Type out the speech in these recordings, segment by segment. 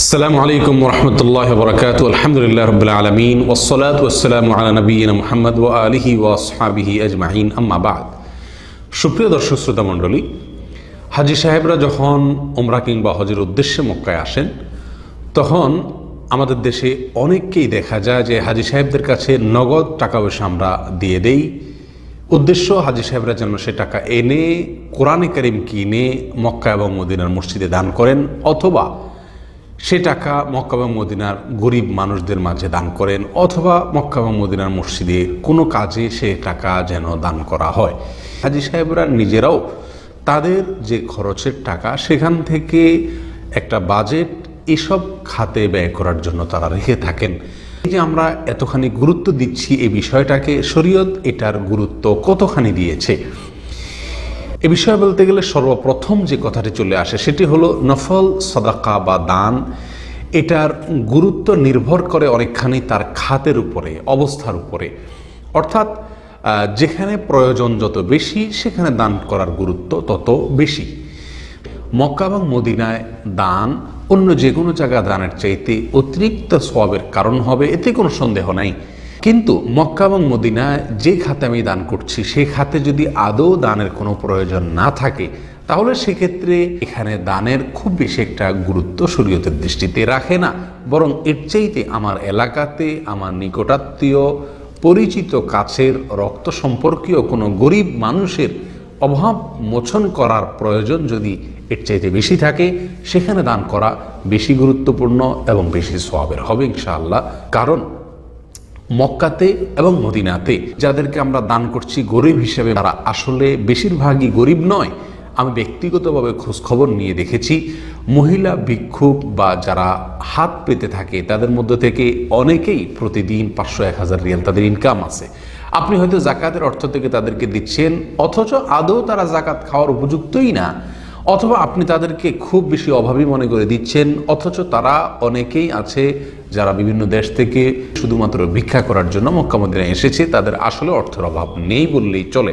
আসসালামু আলাইকুম রহমতুল্লাহ বরকাত আলহামদুলিল্লাহ রবিল আলমিন। ওসলাত ওসালাম আলা নবীন মোহাম্মদ ও আলহি ওয়াসহাবিহি আজমাহিন আম্মাবাদ সুপ্রিয় দর্শক, শ্রোতা মণ্ডলী, হাজি সাহেবরা যখন ওমরা কিংবা হজের উদ্দেশ্যে মক্কায় আসেন, তখন আমাদের দেশে অনেককেই দেখা যায় যে হাজি সাহেবদের কাছে নগদ টাকা পয়সা আমরা দিয়ে দেই। উদ্দেশ্য, হাজি সাহেবরা যেন সে টাকা এনে, কোরআনে করিম কিনে মক্কা এবং মদিনার মসজিদে দান করেন, অথবা সে টাকা মক্কা এবং মদিনার গরিব মানুষদের মাঝে দান করেন অথবা মক্কা এবং মদিনার মসজিদে কোনো কাজে সে টাকা যেন দান করা হয়। হাজি সাহেবরা নিজেরাও তাদের যে খরচের টাকা সেখান থেকে একটা বাজেট এসব খাতে ব্যয় করার জন্য তারা রেখে থাকেন। এই যে আমরা এতখানি গুরুত্ব দিচ্ছি এই বিষয়টাকে, শরীয়ত এটার গুরুত্ব কতখানি দিয়েছে? এ বিষয়ে বলতে গেলে সর্বপ্রথম যে কথাটি চলে আসে সেটি হলো নফল, সদাকা বা দান, এটার গুরুত্ব নির্ভর করে অনেকখানি তার খাতের উপরে, অবস্থার উপরে। অর্থাৎ যেখানে প্রয়োজন যত বেশি, সেখানে দান করার গুরুত্ব তত বেশি। মক্কা এবং মদিনায় দান অন্য যে কোনো জায়গা দানের চাইতে অতিরিক্ত সবের কারণ হবে, এতে কোনো সন্দেহ নাই। কিন্তু মক্কা এবং মদিনায় যে খাতে আমি দান করছি সেই খাতে যদি আদৌ দানের কোনো প্রয়োজন না থাকে, তাহলে সেক্ষেত্রে এখানে দানের খুব বেশি একটা গুরুত্ব শরীয়তের দৃষ্টিতে রাখে না। বরং এর চাইতে আমার এলাকাতে, আমার নিকটাত্মীয়, পরিচিত কাছের রক্ত সম্পর্কীয় কোনো গরিব মানুষের অভাব মোচন করার প্রয়োজন যদি এর চাইতে বেশি থাকে, সেখানে দান করা বেশি গুরুত্বপূর্ণ এবং বেশি সবের হবে ইনশাআল্লাহ। কারণ মক্কাতে এবং মদিনাতে, যাদেরকে আমরা দান করছি গরিব হিসেবে, তারা আসলে বেশিরভাগই গরিব নয়। আমি ব্যক্তিগতভাবে খোঁজখবর নিয়ে দেখেছি, মহিলা ভিক্ষুক বা যারা হাত পেতে থাকে, তাদের মধ্যে থেকে অনেকেই প্রতিদিন পাঁচশো এক হাজার রিয়াল তাদের ইনকাম আছে। আপনি হয়তো জাকাতের অর্থ থেকে তাদেরকে দিচ্ছেন, অথচ আদৌ তারা জাকাত খাওয়ার উপযুক্তই না। অথবা আপনি তাদেরকে খুব বেশি অভাবী মনে করে দিচ্ছেন, অথচ তারা অনেকেই আছে যারা বিভিন্ন দেশ থেকে শুধুমাত্র ভিক্ষা করার জন্য মক্কামদিনায় এসেছে, তাদের আসলে অর্থের অভাব নেই বললেই চলে।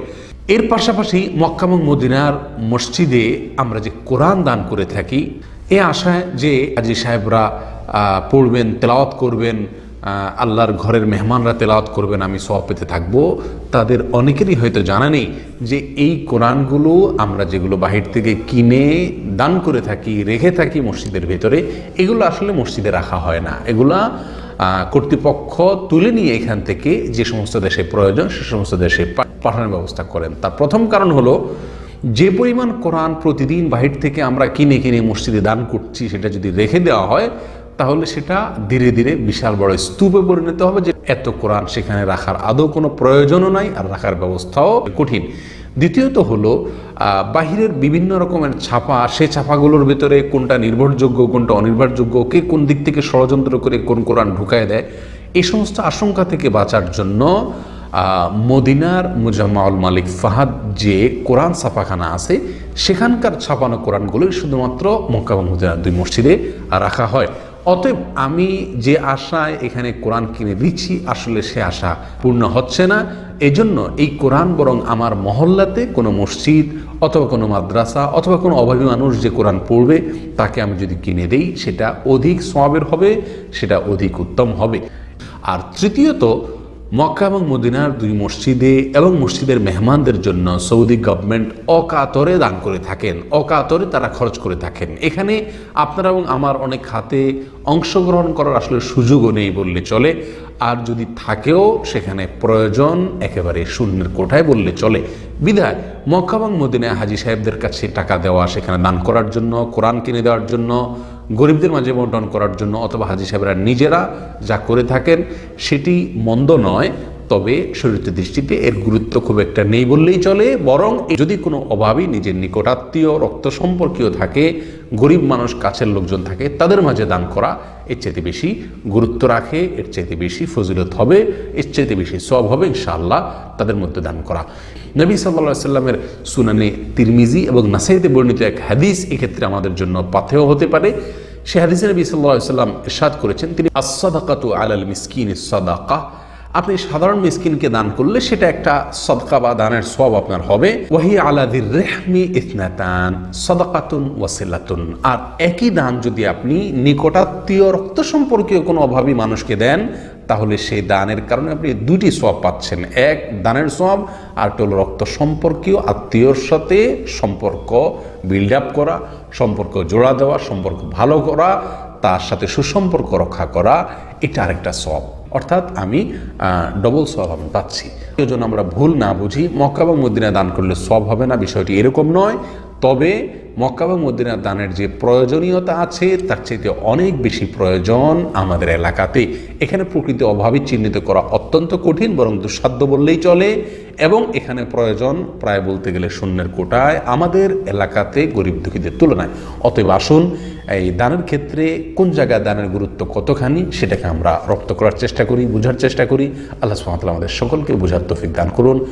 এর পাশাপাশি মক্কা এবং মদিনার মসজিদে আমরা যে কোরআন দান করে থাকি, এ আশায় যে আজি সাহেবরা পড়বেন, তেলাওয়াত করবেন আল্লাহর ঘরের মেহমানরা তেলাওয়াত করবেন, আমি সব পেতে থাকব। তাদের অনেকেরই হয়তো জানা নেই যে এই কোরআনগুলো আমরা যেগুলো বাহির থেকে কিনে, দান করে থাকি, রেখে থাকি মসজিদের ভেতরে, এগুলো আসলে মসজিদে রাখা হয় না। এগুলা কর্তৃপক্ষ তুলে নিয়ে এখান থেকে যে সমস্ত দেশে প্রয়োজন, সে সমস্ত দেশে পাঠানোর ব্যবস্থা করেন। তার প্রথম কারণ হলো, যে পরিমাণ কোরআন প্রতিদিন বাহির থেকে আমরা কিনে কিনে মসজিদে দান করছি, সেটা যদি রেখে দেওয়া হয় তাহলে সেটা ধীরে ধীরে বিশাল বড় স্তূপে পরিণত হবে যে এত কোরআন সেখানে রাখার আদৌ কোনো প্রয়োজনও নাই আর রাখার ব্যবস্থাও কঠিন। দ্বিতীয়ত হলো বাহিরের বিভিন্ন রকমের ছাপা, সে ছাপাগুলোর ভিতরে কোনটা নির্ভরযোগ্য, কোনটা অনির্ভরযোগ্য, কে কোন দিক থেকে ষড়যন্ত্র করে কোন কোরআন ঢুকায় দেয়, এই সমস্ত আশঙ্কা থেকে বাঁচার জন্য মদিনার মুজাম্মাউল মালিক ফাহাদ যে কোরআন ছাপাখানা আছে, সেখানকার ছাপানো কোরআনগুলোই শুধুমাত্র মক্কা মদিনার দুই মসজিদে রাখা হয়। অতএব আমি যে আশায় এখানে কোরআন কিনে দিচ্ছি, আসলে সে আশা পূর্ণ হচ্ছে না। এজন্য এই কোরআন বরং আমার মহল্লাতে কোনো মসজিদ অথবা কোনো মাদ্রাসা অথবা কোনো অভাবী মানুষ যে কোরআন পড়বে, তাকে আমি যদি কিনে দেই, সেটা অধিক সবের হবে, সেটা অধিক উত্তম হবে। আর তৃতীয়ত মক্কা এবং মদিনার দুই মসজিদে এবং মসজিদের মেহমানদের জন্য সৌদি গভর্নমেন্ট অকাতরে দান করে থাকেন, অকাতরে তারা খরচ করে থাকেন। এখানে আপনারা এবং আমার অনেক খাতে অংশগ্রহণ করার আসলে সুযোগও নেই বললে চলে। আর যদি থাকেও, সেখানে প্রয়োজন একেবারে শূন্যের কোঠায় বললে চলে। বিধায় মক্কা এবং মদিনায় হাজি সাহেবদের কাছে টাকা দেওয়া, সেখানে দান করার জন্য, কোরআন কিনে দেওয়ার জন্য গরিবদের মাঝে বন্টন করার জন্য অথবা হাজি সাহেবরা নিজেরা যা করে থাকেন, সেটি মন্দ নয়। তবে শরীরের দৃষ্টিতে এর গুরুত্ব খুব একটা নেই বললেই চলে, বরং যদি কোনো অভাবী নিজের নিকটাত্মীয় রক্ত সম্পর্কীয় থাকে, গরিব মানুষ, কাছের লোকজন থাকে, তাদের মাঝে দান করা এর চাইতে বেশি গুরুত্ব রাখে, এর চাইতে বেশি ফজিলত হবে, এর চাইতে বেশি সব হবে ইনশাআল্লাহ তাদের মধ্যে দান করা। নবী সাল্লা সাল্লামের সুনানে তিরমিজি এবং নাসাইতে বর্ণিত এক হাদিস এক্ষেত্রে আমাদের জন্য পাথেয় হতে পারে। সে হাদিসে নবী সাল্লাহ সাল্লাম ইরশাদ করেছেন, তিনি আসাদাকাতু আলাল মিসকিন সাদাকা আপনি সাধারণ মিসকিনকে দান করলে সেটা একটা সদকা বা দানের সব আপনার হবে। ওয়াহি আলাদির রেহমি ইসনাতান, সদকাতুন ওয়াসিলাতুন আর একই দান যদি আপনি নিকটাত্মীয় রক্ত সম্পর্কীয় কোনো অভাবী মানুষকে দেন, তাহলে সেই দানের কারণে আপনি দুটি সব পাচ্ছেন। এক, দানের সব আর হলো রক্ত সম্পর্কীয়, আত্মীয়র সাথে সম্পর্ক বিল্ড আপ করা, সম্পর্ক জোড়া দেওয়া, সম্পর্ক ভালো করা, তার সাথে সুসম্পর্ক রক্ষা করা, এটা আরেকটা সব অর্থাৎ আমি ডবল সব আমি পাচ্ছি। এই জন্য আমরা ভুল না বুঝি, মক্কা এবং মদিনা দান করলে সব হবে না, বিষয়টি এরকম নয়। তবে মক্কা এবং মদিনা দানের যে প্রয়োজনীয়তা আছে, তার চাইতে অনেক বেশি প্রয়োজন আমাদের এলাকাতে। এখানে প্রকৃতি অভাবী চিহ্নিত করা অত্যন্ত কঠিন, বরং দুঃসাধ্য বললেই চলে। এবং এখানে প্রয়োজন প্রায় বলতে গেলে শূন্যের কোটায় আমাদের এলাকাতে গরিব দুঃখীদের তুলনায়। অতএব আসুন, এই দানের ক্ষেত্রে কোন জায়গায় দানের গুরুত্ব কতখানি, সেটাকে আমরা রপ্ত করার চেষ্টা করি, বোঝার চেষ্টা করি। আল্লাহ তাআলা আমাদের সকলকে বোঝার তৌফিক দান করুন।